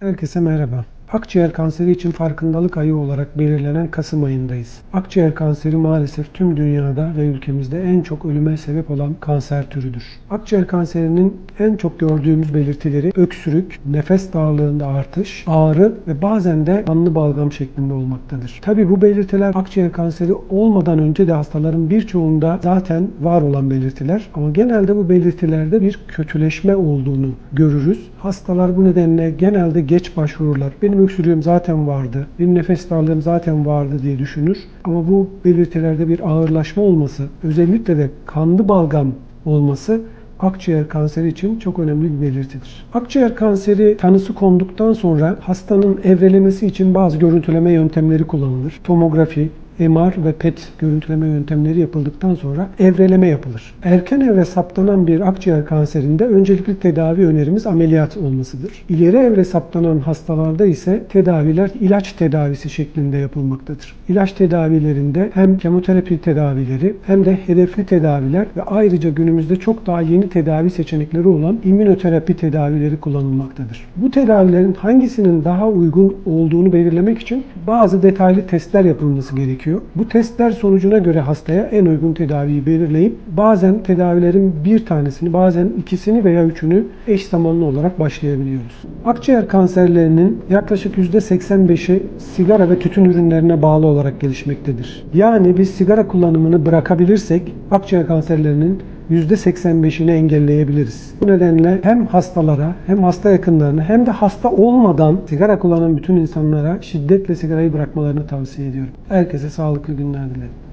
Herkese merhaba. Akciğer kanseri için farkındalık ayı olarak belirlenen Kasım ayındayız. Akciğer kanseri maalesef tüm dünyada ve ülkemizde en çok ölüme sebep olan kanser türüdür. Akciğer kanserinin en çok gördüğümüz belirtileri öksürük, nefes darlığında artış, ağrı ve bazen de kanlı balgam şeklinde olmaktadır. Tabi bu belirtiler akciğer kanseri olmadan önce de hastaların birçoğunda zaten var olan belirtiler ama genelde bu belirtilerde bir kötüleşme olduğunu görürüz. Hastalar bu nedenle genelde geç başvururlar. Benim öksürüğüm zaten vardı, benim nefes darlığım zaten vardı diye düşünür. Ama bu belirtilerde bir ağırlaşma olması, özellikle de kanlı balgam olması akciğer kanseri için çok önemli bir belirtidir. Akciğer kanseri tanısı konduktan sonra hastanın evrelemesi için bazı görüntüleme yöntemleri kullanılır. Tomografi, MR ve PET görüntüleme yöntemleri yapıldıktan sonra evreleme yapılır. Erken evre saptanan bir akciğer kanserinde öncelikli tedavi önerimiz ameliyat olmasıdır. İleri evre saptanan hastalarda ise tedaviler ilaç tedavisi şeklinde yapılmaktadır. İlaç tedavilerinde hem kemoterapi tedavileri hem de hedefli tedaviler ve ayrıca günümüzde çok daha yeni tedavi seçenekleri olan immünoterapi tedavileri kullanılmaktadır. Bu tedavilerin hangisinin daha uygun olduğunu belirlemek için bazı detaylı testler yapılması gerekiyor. Bu testler sonucuna göre hastaya en uygun tedaviyi belirleyip bazen tedavilerin bir tanesini, bazen ikisini veya üçünü eş zamanlı olarak başlayabiliyoruz. Akciğer kanserlerinin yaklaşık %85'i sigara ve tütün ürünlerine bağlı olarak gelişmektedir. Yani biz sigara kullanımını bırakabilirsek akciğer kanserlerinin %85'ini engelleyebiliriz. Bu nedenle hem hastalara hem hasta yakınlarına hem de hasta olmadan sigara kullanan bütün insanlara şiddetle sigarayı bırakmalarını tavsiye ediyorum. Herkese sağlıklı günler dilerim.